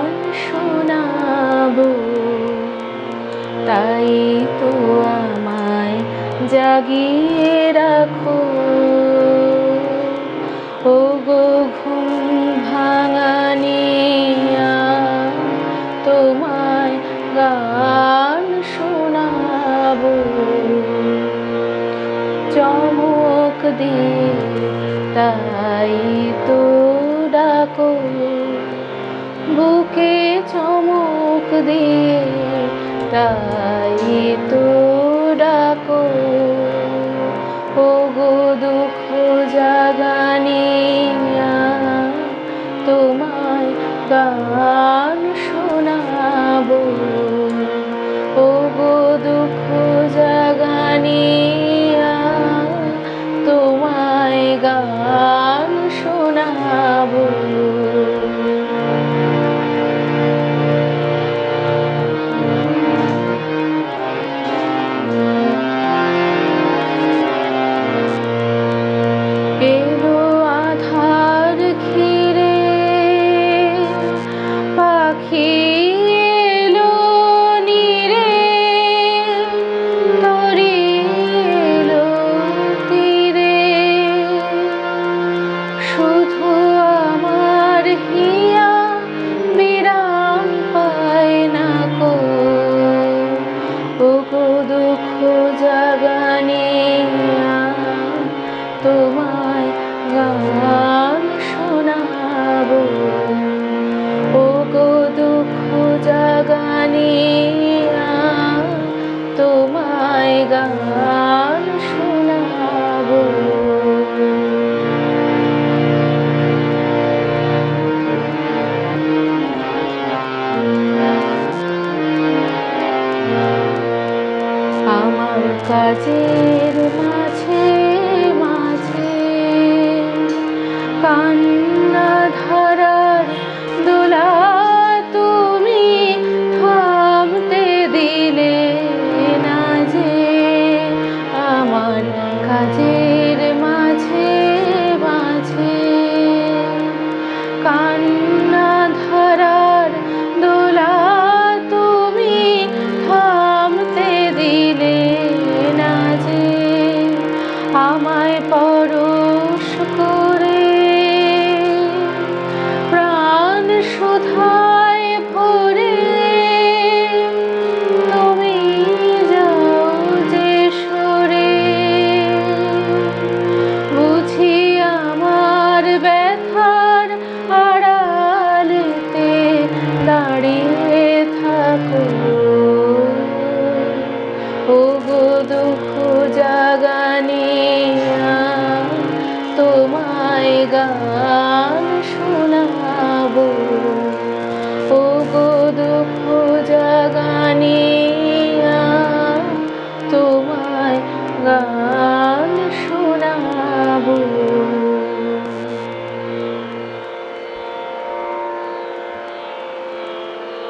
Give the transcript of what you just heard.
গান শোনাব। তাই তো আমায় জাগিয়ে রাখো। ও গো ঘুম ভাঙানিয়া তোমায় গান শোনাব। চমক দিয়ে তাই তো ডাকো। বুকে চমক দিয়ে তাই তো ডাকো। ও গো দুঃখ জাগানিয়া তোমায় গান শোনাবো। ও গো দুঃখ জাগানিয়া তোমায় গান দুঃখ জাগানিয়া তোমায় গান শোনাবো। ও গো দুঃখ জাগানিয়া তোমায় গান কাজের মাঝে আমায় পরশ তোমায় গান শোনাবো।